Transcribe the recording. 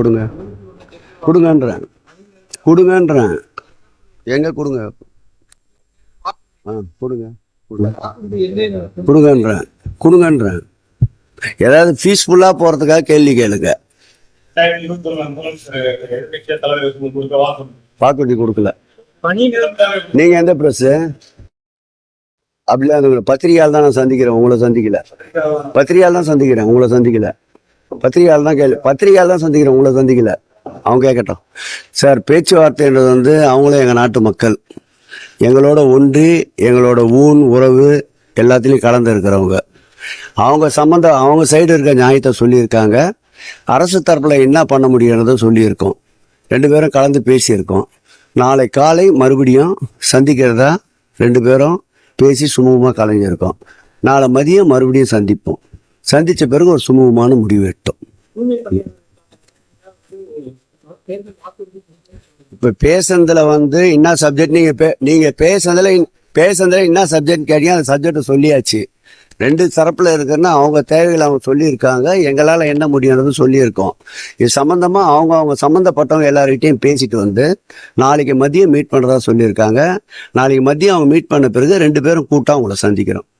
கொடுங்க. கொடுங்கன்றேன். கொடுங்கன்றேன். எங்க கொடுங்க? ஆ கொடுங்க. கொடுங்கன்றேன். கொடுங்கன்றேன். ஏதாவது பீஸ்ஃபுல்லாக போகிறதுக்காக கேள்வி கேளுங்க. பாக்குட்டி கொடுக்கல. நீங்க எந்த பிரஸ் அப்படிலாம் பத்திரிகையால் தான் நான் சந்திக்கிறேன். உங்களை சந்திக்கல. பத்திரிகையால் தான் சந்திக்கிறேன். உங்களை சந்திக்கல. பத்திரிகையால் தான் கேள்வி பத்திரிகையால் தான் சந்திக்கிறேன் உங்களை சந்திக்கல. அவங்க கேட்கட்டும். சார் பேச்சுவார்த்தைன்றது வந்து அவங்களும் எங்கள் நாட்டு மக்கள். எங்களோட ஒன்று எங்களோட ஊன் உறவு எல்லாத்துலேயும் கலந்து இருக்கிறவங்க. அவங்க சம்மந்தம் அவங்க சைடு இருக்க நியாயத்தை சொல்லியிருக்காங்க. அரசு தரப்பில் என்ன பண்ண முடியுன்றதை சொல்லியிருக்கோம். ரெண்டு பேரும் கலந்து பேசியிருக்கோம். நாளை காலை மறுபடியும் சந்திக்கிறதா ரெண்டு பேரும் பேசி சுமூகமாக கலைஞ்சிருக்கோம். நாளை மதியம் மறுபடியும் சந்திப்போம். சந்தித்த பிறகு ஒரு சுமூகமான முடிவு எட்டும். இப்போ பேசுனதில் வந்து என்ன சப்ஜெக்ட் நீங்கள் பே நீங்கள் பேசுனதில் பேசுனதில் என்ன சப்ஜெக்ட் கேட்டீங்க? அந்த சப்ஜெக்டை சொல்லியாச்சு. ரெண்டு தரப்பில் இருக்குன்னா அவங்க தேவைகளை அவங்க சொல்லியிருக்காங்க. எங்களால் என்ன முடியும்னு சொல்லியிருக்கோம். இது சம்மந்தமாக அவங்க அவங்க சம்மந்தப்பட்டவங்க எல்லார்கிட்டையும் பேசிட்டு வந்து நாளைக்கு மதியம் மீட் பண்ணுறதா சொல்லியிருக்காங்க. நாளைக்கு மதியம் அவங்க மீட் பண்ண பிறகு ரெண்டு பேரும் கூட்டம் அவங்கள சந்திக்கிறோம்.